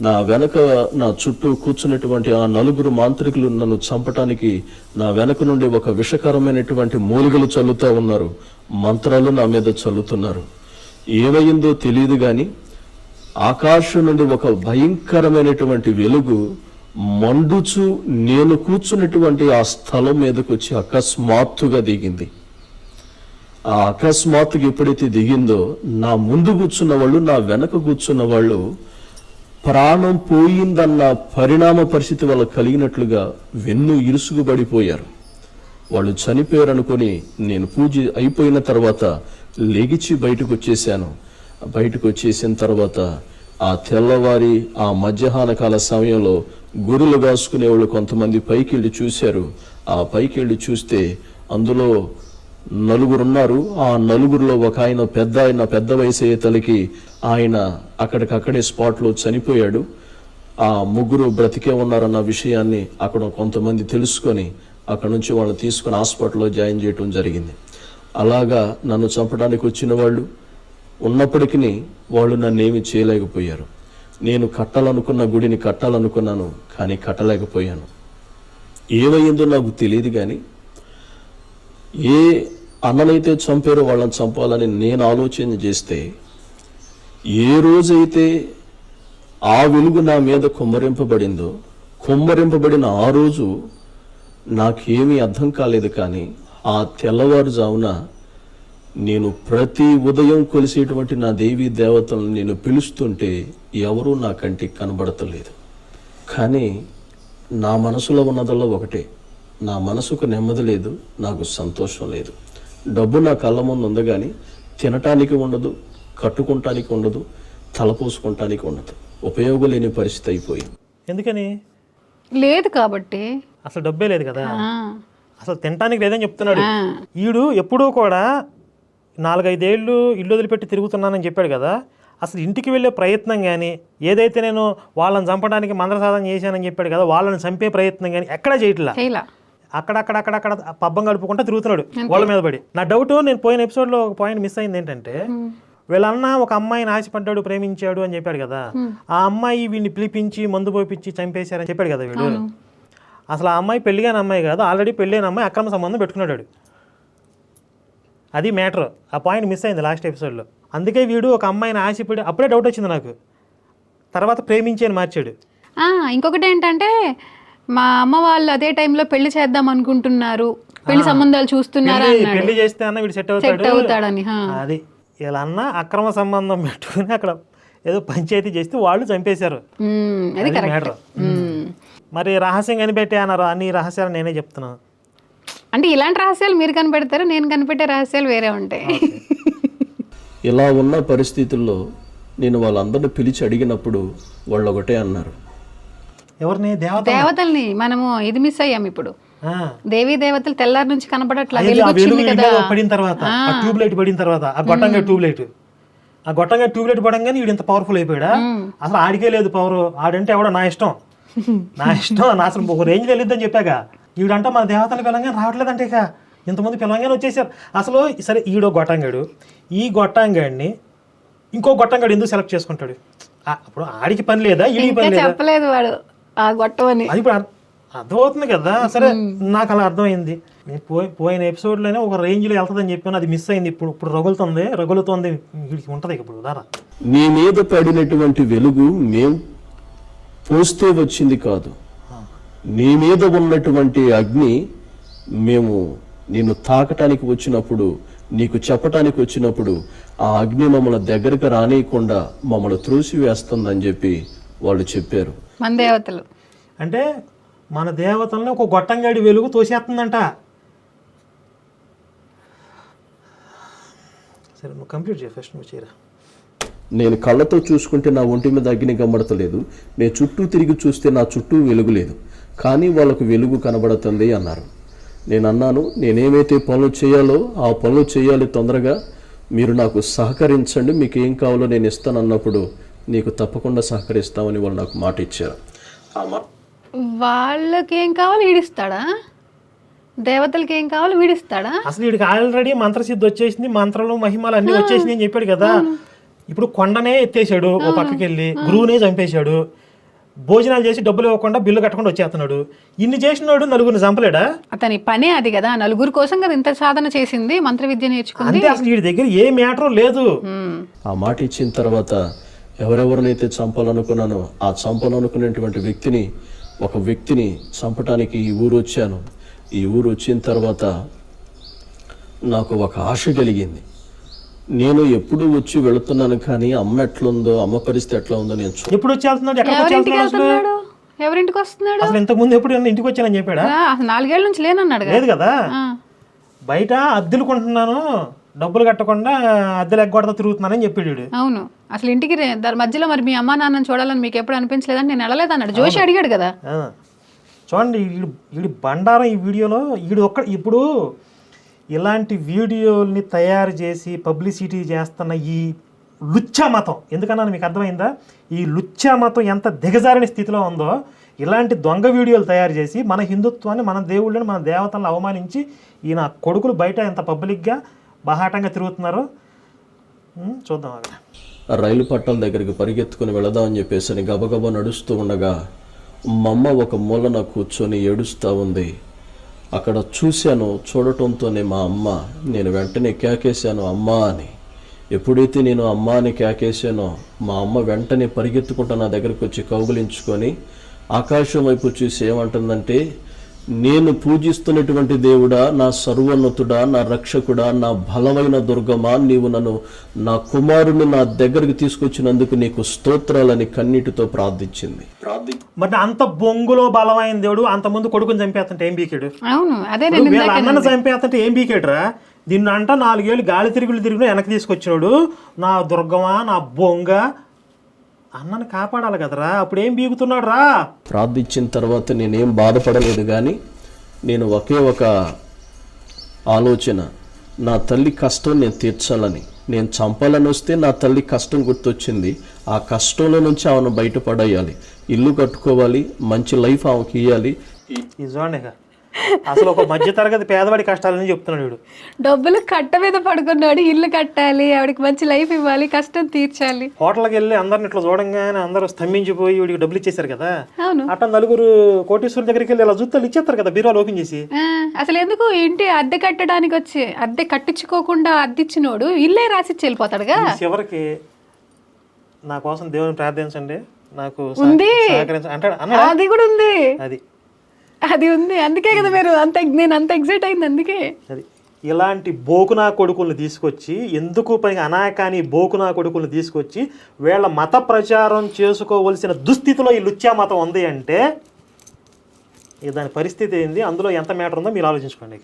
నా వెనక నా చుట్టూ కూర్చున్నటువంటి ఆ నలుగురు మాంత్రికులు నన్ను చంపటానికి నా వెనక నుండి ఒక విషకరమైనటువంటి మూలికలు చల్లుతూ ఉన్నారు. మంత్రాలు నా మీద చల్లుతున్నారు. ఏమైందో తెలియదు గాని ఆకాశం నుండి ఒక భయంకరమైనటువంటి వెలుగు మండుచు నేను కూర్చున్నటువంటి ఆ స్థలం మీదకి వచ్చి అకస్మాత్తుగా దిగింది. ఆ అకస్మాత్తుగా ఎప్పుడైతే దిగిందో నా ముందు కూర్చున్న వాళ్ళు నా వెనక కూర్చున్న వాళ్ళు ప్రాణం పోయిందన్న పరిణామ పరిస్థితి వల్ల కలిగినట్లుగా వెన్ను ఇరుసుగుబడిపోయారు. వాళ్ళు చనిపోయారు అనుకొని నేను పూజ అయిపోయిన తర్వాత లెగిచి బయటకు వచ్చేసాను బయటకు వచ్చేసిన తర్వాత ఆ తెల్లవారి ఆ మధ్యాహ్న కాల సమయంలో గొర్రెలు కాసుకునే వాళ్ళు కొంతమంది పైకి వెళ్ళి చూశారు. ఆ పైకి వెళ్ళి చూస్తే అందులో నలుగురు ఉన్నారు ఆ నలుగురిలో ఒక ఆయన పెద్ద ఆయన పెద్ద వయసు అయ్యేతలకి ఆయన అక్కడికక్కడే స్పాట్లో చనిపోయాడు. ఆ ముగ్గురు బ్రతికే ఉన్నారన్న విషయాన్ని అక్కడ కొంతమంది తెలుసుకొని అక్కడ నుంచి వాళ్ళని తీసుకొని హాస్పిటల్లో జాయిన్ చేయటం జరిగింది. అలాగా నన్ను చంపడానికి వచ్చిన వాళ్ళు ఉన్నప్పటికీ వాళ్ళు నన్ను ఏమి చేయలేకపోయారు. నేను కట్టాలనుకున్న గుడిని కట్టాలనుకున్నాను కానీ కట్టలేకపోయాను. ఏమైందో నాకు తెలియదు కానీ ఏ అన్ననైతే చంపారో వాళ్ళని చంపాలని నేను ఆలోచన చేస్తే ఏ రోజైతే ఆ వెలుగు నా మీద కుమ్మరింపబడిందో కుమ్మరింపబడిన ఆ రోజు నాకేమీ అర్థం కాలేదు కానీ ఆ తెల్లవారుజామున నేను ప్రతి ఉదయం కొలిసేటువంటి నా దేవీ దేవతలను నేను పిలుస్తుంటే ఎవరూ నా కంటికి కనబడతలేదు. కానీ నా మనసులో ఉన్నదల్లో ఒకటే. నా మనసుకు నెమ్మది లేదు నాకు సంతోషం లేదు. డబ్బు నా కళ్ళ ముందు ఉంది కానీ తినటానికి ఉండదు కట్టుకుంటానికి ఉండదు తలపోసుకుంటానికి ఉండదు. ఉపయోగం లేని పరిస్థితి అయిపోయింది. ఎందుకని? లేదు కాబట్టి. అసలు డబ్బే లేదు కదా? ఆ, అసలు తినటానికి లేదని చెప్తున్నాడు. ఆ. ఈడు ఎప్పుడూ కూడా నాలుగైదేళ్ళు ఇల్లు వదిలిపెట్టి తిరుగుతున్నానని చెప్పాడు కదా? అసలు ఇంటికి వెళ్ళే ప్రయత్నం కానీ ఏదైతే నేను వాళ్ళని చంపడానికి మంత్రసాధన చేశానని చెప్పాడు కదా వాళ్ళని చంపే ప్రయత్నం కానీ ఎక్కడా చేయట్లా? చేయలా. అక్కడక్కడక్కడక్కడ పబ్బం గడుపుకుంటా తిరుగుతున్నాడు వాళ్ళ మీద పడి. నా డౌట్ నేను పోయిన ఎపిసోడ్లో ఒక పాయింట్ మిస్ అయింది ఏంటంటే వీళ్ళన్న ఒక అమ్మాయిని ఆశపడ్డాడు ప్రేమించాడు అని చెప్పాడు కదా. ఆ అమ్మాయి వీడిని పిలిపించి మందు పోపించి చంపేశారని చెప్పాడు కదా వీడు. అసలు ఆ అమ్మాయి పెళ్ళిగాని అమ్మాయి కాదు ఆల్రెడీ పెళ్ళైన అమ్మాయి అక్రమ సంబంధం పెట్టుకున్నాడు. అది మ్యాటర్ ఆ పాయింట్ మిస్ అయింది లాస్ట్ ఎపిసోడ్లో అందుకే వీడు ఒక అమ్మాయిని ఆశపడి అప్పుడే డౌట్ వచ్చింది నాకు. తర్వాత ప్రేమించి అని మార్చాడు. ఇంకొకటి ఏంటంటే మా అమ్మ వాళ్ళు అదే టైంలో పెళ్ళి చేద్దాం అనుకుంటున్నారు. పెళ్ళి సంబంధాలు చూస్తున్నారు పెళ్ళి- అన్నాడు. పెళ్ళి చేస్తే అన్న వీడు సెట్ సెట్ అవుతాడు. అవుతాడని హా. అది. ఇలా అన్న అక్రమ సంబంధం పెట్టుకుని అక్కడ ఏదో పంచాయతీ చేస్తే వాళ్ళు చంపేశారు. అది. మరి రహస్యం కనిపెట్టే అన్నారు. అన్ని రహస్యాలు నేనే చెప్తున్నాను అంటే ఇలాంటి రహస్యాలు మీరు కనిపెడతారు? నేను కనిపెట్టే రహస్యాలు వేరే ఉంటాయి. ఇలా ఉన్న పరిస్థితుల్లో నేను వాళ్ళందరిని పిలిచి అడిగినప్పుడు వాళ్ళు ఒకటే అన్నారు. ఎవరిని? దేవత దేవతల్ని మనము ఇది మిస్ అయ్యాం ఇప్పుడు. ఆ. దేవీ దేవతలు తెల్లారి నుంచి ఇంట్లో పడిన తర్వాత ట్యూబ్ లైట్ పడిన తర్వాత ఆ గొట్టంగా ట్యూబ్ లైట్ ఆ గొట్టంగా ట్యూబ్ లైట్ పడంగానే వీడు ఇంత పవర్ఫుల్ అయిపోయాడా? అసలు ఆడికే లేదు పవర్ ఆడంటే ఎవడో నా ఇష్టం. నా ఇష్టం నా అసలు ఒక రేంజ్ వెళ్ళిద్దని చెప్పాక. ఈడంట మన దేవతలు పిలంగా రావట్లేదంటే ఇక. ఇంతమంది పిలంగానే వచ్చేసారు. అసలు సరే ఈడో గొట్టంగాడు. ఈ గొట్టంగాడిని ఇంకో గొట్టంగాడు ఎందుకు సెలెక్ట్ చేసుకుంటాడు? అప్పుడు ఆడికి పని లేదా ఇంకా పని లేదా? చెప్పలేదు వాడు. ఆ గొట్టమని అది ఇప్పుడు అర్థ- అర్థమవుతుంది కదా. సరే నాకు అలా అర్థమైంది. నేను పోయి పోయిన ఎపిసోడ్లోనే ఒక రేంజ్లో వెళ్తుందని చెప్పాను. అది మిస్ అయింది ఇప్పుడు. ఇప్పుడు రగులుతుంది రగులుతుంది. వీడికి ఉంటుంది ఇప్పుడు. దారా. నీ మీద పడినటువంటి వెలుగు మేం పోస్తే వచ్చింది కాదు. నీ మీద ఉన్నటువంటి అగ్ని మేము నిన్ను తాకటానికి వచ్చినప్పుడు నీకు చెప్పటానికి వచ్చినప్పుడు ఆ అగ్ని మమ్మల్ని దగ్గరకు రానియకుండా మమ్మల్ని త్రోసి వేస్తుందని చెప్పి వాళ్ళు చెప్పారు. మన దేవతలు. అంటే మన దేవతల్ని ఒక గొట్టంగాడి వెలుగు తోసేస్తుందంట. సరే నువ్వు కంప్లీట్ చేయ ఫస్ట్ నువ్వు చేయరా. నేను కళ్ళతో చూసుకుంటే నా ఒంటి మీద అగ్ని కనబడతలేదు నేను చుట్టూ తిరిగి చూస్తే నా చుట్టూ వెలుగు లేదు. కానీ వాళ్ళకు వెలుగు కనబడుతుంది అన్నారు. నేను అన్నాను నేనేమైతే పనులు చేయాలో ఆ పనులు చేయాలి తొందరగా. మీరు నాకు సహకరించండి మీకు ఏం కావాలో నేను ఇస్తాను అన్నప్పుడు నీకు తప్పకుండా సహకరిస్తామని వాళ్ళు నాకు మాట ఇచ్చారు. ఆ వాళ్ళకి ఏం కావాలి వీడిస్తాడా? దేవతలకి ఏం కావాలి వీడిస్తాడా? అసలు వీడికి ఆల్రెడీ మంత్రసిద్ధి వచ్చేసింది మంత్రాలు మహిమలు అన్ని వచ్చేసింది అని చెప్పాడు కదా. ఇప్పుడు కొండనే ఎత్తేసాడు ఓ పక్కకి వెళ్ళి గురువునే చంపేశాడు. భోజనాలు చేసి డబ్బులు ఇవ్వకుండా బిల్లు కట్టకుండా వచ్చేస్తున్నాడు. ఇన్ని చేసినోడు నలుగురిని చంపలేడా? అతని పనే అది కదా నలుగురు కోసం కదా ఇంత సాధన చేసింది మంత్ర విద్య నేర్చుకుంది. అంతే అసలు వీడి దగ్గర ఏ మ్యాటర్ లేదు. ఆ మాట ఇచ్చిన తర్వాత ఎవరెవరినైతే చంపాలనుకున్నానో ఆ చంపాలనుకునేటువంటి వ్యక్తిని ఒక వ్యక్తిని చంపటానికి ఈ ఊరు వచ్చాను. ఈ ఊరు వచ్చిన తర్వాత నాకు ఒక ఆశ కలిగింది. నేను ఎప్పుడు వచ్చి వెళుతున్నాను కానీ అమ్మ ఎట్లుందో అమ్మ పరిస్థితి ఎట్లా ఉందో నేను చూ ఎప్పుడు వచ్చి వెళ్తున్నాడు? ఎక్కడికి వచ్చి ఎవరింటికి వెళ్తున్నాడు అసలు? వెళ్తున్నాడు? ఎవరింటికి వస్తున్నాడు అసలు ఇంతకు ముందు ఎప్పుడు ఇంటికి వచ్చానని చెప్పాడా? ఆ, అసలు నాలుగేళ్ళ నుంచి లేనన్నాడు కదా లేదు కదా? ఆ. బయట అద్దెలు కొంటున్నాను. డబ్బులు కట్టకుండా అద్దెలు ఎగ్గొడతా తిరుగుతున్నానని చెప్పాడు. అవును. అసలు ఇంటికి దాని మధ్యలో మరి మీ అమ్మా నాన్నని చూడాలని మీకు ఎప్పుడు అనిపించలేదని నేను వెళ్ళలేదు అన్నాడు. జోషి అడిగాడు కదా. చూడండి వీడు వీడి బండారం ఈ వీడియోలో వీడు ఒక్క ఇప్పుడు ఇలాంటి వీడియోల్ని తయారు చేసి పబ్లిసిటీ చేస్తున్న ఈ లుచ్చా మతం ఎందుకన్నా మీకు అర్థమైందా? ఈ లుచ్చా మతం ఎంత దిగజారిన స్థితిలో ఉందో ఇలాంటి దొంగ వీడియోలు తయారు చేసి మన హిందుత్వాన్ని మన దేవుళ్ళని మన దేవతలను అవమానించి ఈయన కొడుకులు బయట ఎంత పబ్లిక్గా బహాటంగా తిరుగుతున్నారు. చూద్దాం అక్కడ రైలు పట్టాల దగ్గరికి పరిగెత్తుకుని వెళదామని చెప్పేసి అని గబగబా నడుస్తూ ఉండగా మా అమ్మ ఒక మూలన కూర్చొని ఏడుస్తూ ఉంది. అక్కడ చూశాను చూడటంతోనే మా అమ్మ నేను వెంటనే కేకేశాను అమ్మ అని. ఎప్పుడైతే నేను అమ్మ అని కేకేశానో మా అమ్మ వెంటనే పరిగెత్తుకుంటా నా దగ్గరకు వచ్చి కౌగులించుకొని ఆకాశం వైపు చూసి ఏమంటుందంటే నేను పూజిస్తున్నటువంటి దేవుడా నా సర్వోన్నతుడా నా రక్షకుడా నా బలమైన దుర్గమా నీవు నన్ను నా కుమారుని నా దగ్గరికి తీసుకొచ్చినందుకు నీకు స్తోత్రాలని కన్నీటితో ప్రార్థించింది. ప్రార్థి మరి అంత బొంగులో బలమైన దేవుడు అంత ముందు కొడుకుని చంపేస్తుంటే ఏం బీకాడు? అవును అదే అన్నను చంపేస్తుంటే ఏం బీకేట్రా దీన్ని అంట నాలుగేళ్ళు గాలి తిరుగులు తిరిగిన వెనక్కి తీసుకొచ్చినాడు. నా దుర్గమా నా బొంగ అన్నను కాపాడాలి కదరా అప్పుడు ఏం బీగుతున్నాడు రా ప్రార్థించిన తర్వాత నేనేం బాధపడలేదు కానీ నేను ఒకే ఒక ఆలోచన. నా తల్లి కష్టం నేను తీర్చాలని. నేను చంపాలని వస్తే నా తల్లి కష్టం గుర్తొచ్చింది. ఆ కష్టంలో నుంచి ఆమెను బయటపడేయాలి. ఇల్లు కట్టుకోవాలి మంచి లైఫ్ ఆమెకి ఇవ్వాలి చూడండి. అసలు ఒక మధ్యతరగతి పేదవాడి కష్టాలని చెప్తున్నాడు వీడు. డబ్బులు కట్ట మీద పడుకున్నాడు ఇల్లు కట్టాలి ఆవిడకి మంచి లైఫ్ ఇవ్వాలి కష్టం తీర్చాలి. హోటల్కి వెళ్ళి అందరిని ఇట్లా చూడంగానే అందరూ స్తంభించిపోయి వీడికి డబ్బులు ఇచ్చేశారు కదా. అవును. అట్లా నలుగురు కోటేశ్వరుల దగ్గరికి వెళ్ళి ఇలా జుత్తాలు ఇచ్చేస్తారు కదా బీరువాలు ఓపెన్ చేసి. అసలు ఎందుకు ఇంటి అద్దె కట్టడానికి వచ్చి అద్దె కట్టించుకోకుండా అద్దిచ్చినోడు ఇల్లే రాసిచ్చి వెళ్ళిపోతాడుగా? చివరికి నా కోసం దేవుని ప్రార్థించండి నాకు ఉంది. అన్నాడా? అది కూడా ఉంది. అది. అది ఉంది. అందుకే కదా మీరు అంత నేను అంత ఎగ్జైట్ అయింది అందుకే. అది ఇలాంటి బోకునా కొడుకుల్ని తీసుకొచ్చి ఎందుకు పని అనాయకాని బోకునా కొడుకుల్ని తీసుకొచ్చి వీళ్ళ మత ప్రచారం చేసుకోవలసిన దుస్థితిలో ఈ లుచ్చా మతం ఉంది అంటే దాని పరిస్థితి ఏంది? అందులో ఎంత మ్యాటర్ ఉందో మీరు ఆలోచించుకోండి.